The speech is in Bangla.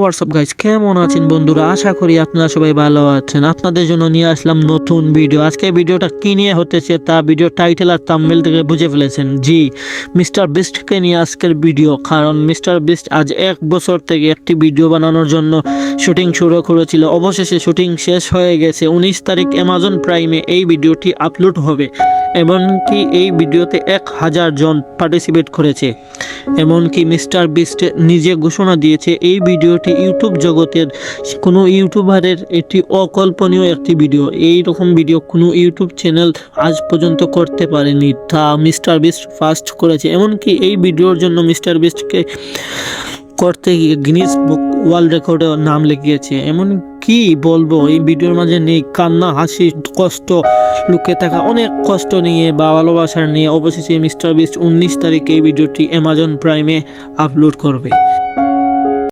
হোয়াটসঅ্যাপ গাইজ কেমন আছেন বন্ধুরা? আশা করি আপনারা সবাই ভালো আছেন। আপনাদের জন্য নিয়ে আসলাম নতুন ভিডিও আজকে ভিডিওটা কি নিয়ে হতেছে তা ভিডিও টাইটেল আর থাম্বনেল থেকে বুঝে ফেলেছেন। জি মিস্টার বিস্টকে নিয়ে আজকের ভিডিও কারণ মিস্টার বিস্ট আজ এক বছর থেকে একটি ভিডিও বানানোর জন্য শুটিং শুরু করেছিল। অবশেষে শুটিং শেষ হয়ে গেছে। উনিশ তারিখ অ্যামাজন প্রাইমে এই ভিডিওটি আপলোড হবে। এমনকি এই ভিডিওতে এক হাজার জন পার্টিসিপেট করেছে। এমনকি মিস্টার বিস্ট নিজে ঘোষণা দিয়েছে, এই ভিডিওটি ইউটিউব জগতের কোনো ইউটিউবারের এটি অকল্পনীয় একটি ভিডিও। এই রকম ভিডিও কোনো ইউটিউব চ্যানেল আজ পর্যন্ত করতে পারেনি, তা মিস্টার বিস্ট ফার্স্ট করেছে। এমনকি এই ভিডিওর জন্য মিস্টার বিস্টকে করতে গিয়ে গিনিস বুক ওয়ার্ল্ড রেকর্ডে নাম লিখিয়েছে। এমন কি বলব? এই ভিডিওর মাঝে নেই কান্না, হাসি, কষ্ট লুকে থাকা, অনেক কষ্ট নিয়ে বা ভালোবাসার নিয়ে। অবশেষে মিস্টার বিস্ট উনিশ তারিখে এই ভিডিওটি অ্যামাজন প্রাইমে আপলোড করবে।